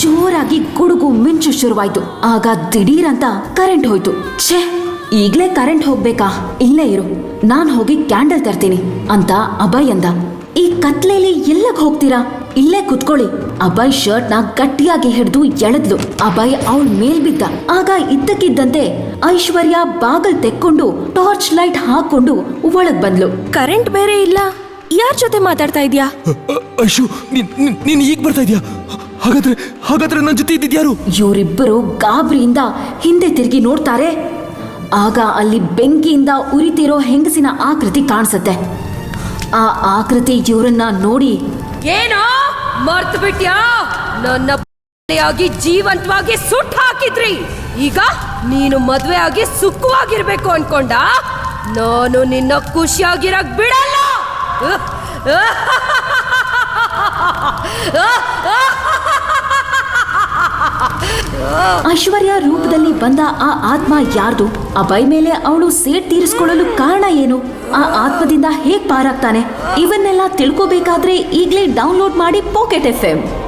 ಜೋರಾಗಿ ಗುಡುಗು ಮಿಂಚು ಶುರುವಾಯ್ತು. ಆಗ ದಿಢೀರ್ ಅಂತ ಕರೆಂಟ್ ಹೋಯ್ತು. ಛೇ ಈಗ್ಲೇ ಕರೆಂಟ್ ಹೋಗ್ಬೇಕಾ? ಇಲ್ಲೇ ಇರು. ನಾನ್ ಹೋಗಿ ಕ್ಯಾಂಡಲ್ ತರ್ತೀನಿ ಅಂತ ಅಭಯ್ ಅಂದ. ಈ ಕತ್ಲೆಯಲ್ಲಿ ಎಲ್ಲಕ್ ಹೋಗ್ತೀರಾ? ಇಲ್ಲೇ ಕುತ್ಕೊಳ್ಳಿ. ಅಭಯ್ ಶರ್ಟ್ನ ಗಟ್ಟಿಯಾಗಿ ಹಿಡಿದು ಎಳೆದ್ಲು. ಅಭಯ್ ಅವಳ ಮೇಲ್ ಬಿದ್ದ. ಆಗ ಇದ್ದಕ್ಕಿದ್ದಂತೆ ಐಶ್ವರ್ಯ ಬಾಗಲ್ ತೆಕ್ಕೊಂಡು ಟಾರ್ಚ್ ಲೈಟ್ ಹಾಕೊಂಡು ಒಳಗ್ ಬಂದ್ಲು. ಕರೆಂಟ್ ಬೇರೆ ಇಲ್ಲ. ಯಾರ್ ಜೊತೆ ಮಾತಾಡ್ತಾ ಇದ್ಯಾ? ಅಶು ನೀನ್ ಈಗ ಬರ್ತಾ ಇದೀಯಾ? ಹಾಗಾದ್ರೆ ಹಾಗಾದ್ರೆ ನನ್ನ ಜೊತೆ ಇದ್ದಿದ್ಯಾರು? ಇವರಿಬ್ಬರು ಗಾಬರಿಯಿಂದ ಹಿಂದೆ ತಿರುಗಿ ನೋಡ್ತಾರೆ. ಆಗ ಅಲ್ಲಿ ಬೆಂಕಿಯಿಂದ ಉರಿತಿರೋ ಹೆಂಗಸಿನ ಆಕೃತಿ ಕಾಣಿಸುತ್ತೆ. ಆ ಆಕೃತಿ ಇವರನ್ನ ನೋಡಿ ಏನೋ? ಮರ್ತು ಬಿಟ್ಯಾ ನನ್ನ ಆಗಿ ಜೀವಂತವಾಗಿ ಸುಟ್ಟು ಹಾಕಿದ್ರಿ. ಈಗ ನೀನು ಮದುವೆ ಆಗಿ ಸುಖವಾಗಿರ್ಬೇಕು ಅನ್ಕೊಂಡ? ನಾನು ನಿನ್ನ ಖುಷಿಯಾಗಿರಕ್ ಬಿಡಲ್ಲ. ಐಶ್ವರ್ಯ ರೂಪದಲ್ಲಿ ಬಂದ ಆ ಆತ್ಮ ಯಾರ್ದು? ಅಭಯ್ ಮೇಲೆ ಅವಳು ಸೇಟ್ ತೀರಿಸಿಕೊಳ್ಳಲು ಕಾರಣ ಏನು? ಆ ಆತ್ಮದಿಂದ ಹೇಗ್ ಪಾರಾಗ್ತಾನೆ? ಇವನ್ನೆಲ್ಲ ತಿಳ್ಕೋಬೇಕಾದ್ರೆ ಈಗ್ಲೇ ಡೌನ್ಲೋಡ್ ಮಾಡಿ ಪಾಕೆಟ್ ಎಫ್